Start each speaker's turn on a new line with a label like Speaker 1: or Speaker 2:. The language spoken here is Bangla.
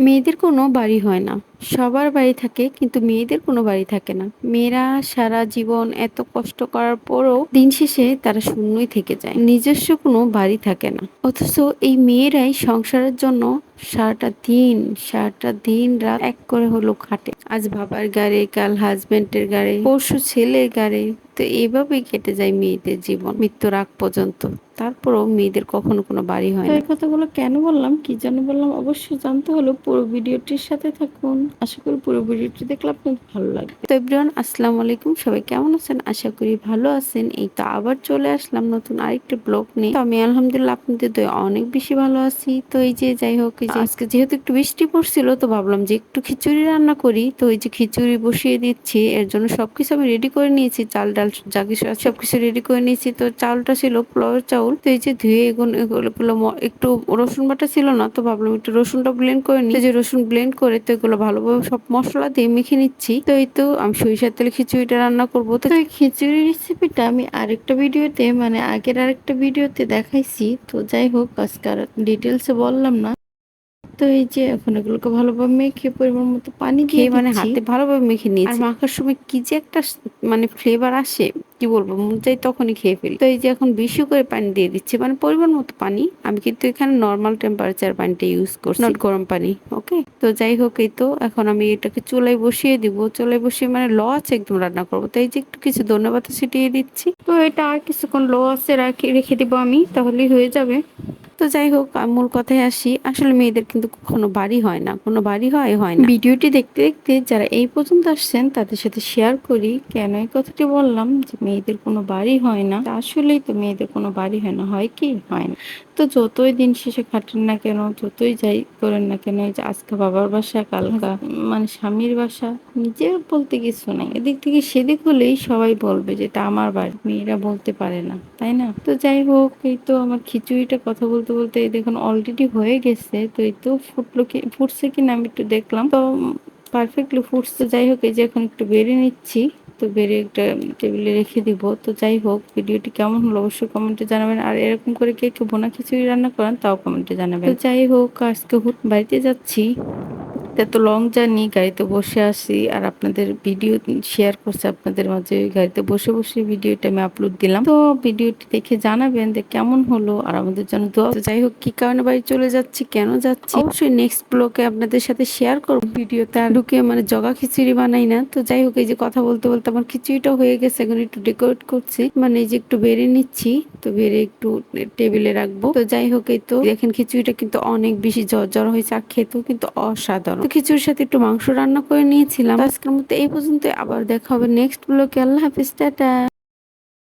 Speaker 1: মেয়েদের কোনো বাড়ি হয় না। সবার বাড়ি থাকে কিন্তু মেয়েদের কোনো বাড়ি থাকে না। মেয়েরা সারা জীবন এত কষ্ট করার পরও দিন শেষে তারা শূন্যই থেকে যায়। নিজস্ব কোনো বাড়ি থাকে না। অথচ এই মেয়েরাই সংসারের জন্য সারাটা দিন সারাটা দিন রাত এক করে হলো খাটে। আজ বাবার গাড়ি কাল হাজবেন্ডের গাড়ি পরশু ছেলের গাড়ি। তো এইভাবেই কেটে যায় মেয়েদের জীবন মৃত্যুর আগ পর্যন্ত। তারপরও মেয়েদের কখনো কোনো বাড়ি হয়
Speaker 2: এই কথাগুলো কেন বললাম? কি জন্য বললাম? অবশ্যই জানতে হলো পুরো ভিডিওটির সাথে থাকুন। আশা করি পুরো ভিডিওটি দেখলে আপনাদের ভালো লাগবে।
Speaker 1: তো এভরিওয়ান আসসালামু আলাইকুম। সবাই কেমন আছেন? আশা করি ভালো আছেন। এই তো আবার চলে আসলাম নতুন আরেকটি ব্লগ নিয়ে। তো আমি আলহামদুলিল্লাহ আপনাদের দয়ে অনেক বেশি ভালো আছি। তো এই যে যাই হোক আজকে যেহেতু একটু বৃষ্টি পড়ছিল, তো ভাবলাম যে একটু খিচুড়ি রান্না করি। তো ওই যে খিচুড়ি বসিয়ে দিচ্ছি, এর জন্য সবকিছু আমি রেডি করে নিয়েছি। চাল, ডাল যা কিছু আছে সবকিছু রেডি করে নিয়েছি। তো চালটা ছিল পোলাওয়ের চাউল। তো এই যে ধুয়ে এগুলো একটু রসুন বাটা ছিল না, তো ভাবলাম একটু রসুনটা ব্লেন্ড করে নিই। যে রসুন ব্লেন্ড করে তো এগুলো ভালোভাবে সব মশলা দিয়ে মেখে নিচ্ছি। তো এই তো আমি সরিষার তেলে খিচুড়িটা রান্না করব। তো
Speaker 2: এই খিচুড়ি রেসিপিটা আমি আরেকটা ভিডিওতে মানে আগের আরেকটা ভিডিওতে দেখাইছি। তো যাই হোক, আজকে আর ডিটেলসে বললাম না। তো এই যে এখন এগুলোকে ভালোভাবে মেখে পরিমাণ মতো পানি দিয়ে
Speaker 1: খেয়ে মানে হাতে ভালোভাবে মেখে
Speaker 2: আর
Speaker 1: মাখার সময় কি যে একটা মানে ফ্লেভার আসে কি বলব? মন চাই তখনই খেয়ে ফেলি। তো এই যে এখন বেশি করে পানি দিয়ে দিচ্ছি মানে পরিমাণ মতো পানি। আমি কিন্তু এখানে নর্মাল টেম্পারেচার পানিটা ইউজ করছি। নট গরম পানি। ওকে তো যাই হোক এই তো এখন আমি এটাকে চুলায় বসিয়ে দিব। চুলায় বসিয়ে মানে ল আছে একদম রান্না করব। তো এই যে একটু কিছু ধন্যবাদ ছিটিয়ে দিচ্ছি। তো এটা আর কিছুক্ষণ লো আছে রাখি রেখে দিব আমি তাহলেই হয়ে যাবে। তো যাই হোক মূল কথায় আসি। আসলে মেয়েদের কিন্তু কখনো বাড়ি হয় না, কোনো বাড়ি হয় হয় না।
Speaker 2: ভিডিওটি দেখতে দেখতে যারা এই পর্যন্ত আসছেন, তাদের সাথে শেয়ার করি কেন এই কথাটি বললাম যে মেয়েদের কোনো বাড়ি হয় না। আসলেই তো মেয়েদের কোনো বাড়ি হয় না, হয় কি? হয় না। তো যতই দিন শেষে খাটেন না কেন, যতই যাই করেন না কেন, এই যে আজকে বাবার বাসা, কালকা মানে স্বামীর বাসা, নিজের বলতে কিছু নাই। এদিক থেকে সেদিক হলেই সবাই বলবে যে এটা আমার বাড়ি, মেয়েরা বলতে পারে না, তাই না? তো যাই হোক, এই তো আমার খিচুড়িটা কথা বলতে বলতে বলতে দেখুন অলরেডি হয়ে গেছে, তো এই তো ফুটলো কি, ফুটছে কিনা আমি একটু দেখলাম। তো পারফেক্টলি ফুটছে, যাই হোক, এই যে এখন একটু বেড়ে নিচ্ছি, তো বেড়ে একটা টেবিলে রেখে দিব। তো যাই হোক ভিডিওটি কেমন হলো অবশ্যই কমেন্টে জানাবেন, আর এরকম করে কে কেউ বোনা খিচুড়ি রান্না করেন তাও কমেন্টে জানাবেন। তো যাই হোক, আজকে বাড়িতে যাচ্ছি। এত লং জার্নি গাড়িতে বসে আসি আর আপনাদের ভিডিও শেয়ার করছে, আপনাদের মাঝে গাড়িতে বসে বসে ভিডিওটা আমি আপলোড দিলাম। তো ভিডিওটি দেখে জানাবেন যে কেমন হলো আর আমাদের জন্য দোয়া।
Speaker 1: যাই হোক, কি কারণে বাড়ি চলে যাচ্ছি, কেন যাচ্ছি? অবশ্যই নেক্সট ব্লকে আপনাদের সাথে শেয়ার করব। ভিডিওতে আর ঢুকে মানে জগা খিচুড়ি বানাই না। তো যাই হোক, এই যে কথা বলতে বলতে আমার খিচুড়িটা হয়ে গেছে, এখন একটু ডেকোরেট করছি। মানে এই যে একটু বেড়ে নিচ্ছি। তো বেড়ে একটু টেবিলে রাখব। তো যাই হোক, এই তো দেখেন খিচুড়িটা কিন্তু অনেক বেশি জ্বর হয়েছে আর খেতেও কিন্তু অসাধারণ। তো খিচুড়ির সাথে একটু মাংস রান্না করে নিয়েছিলাম। আজকের মতো এই পর্যন্ত আবার দেখা হবে নেক্সট ব্লকে আল্লাহ হাফিজ, টাটা।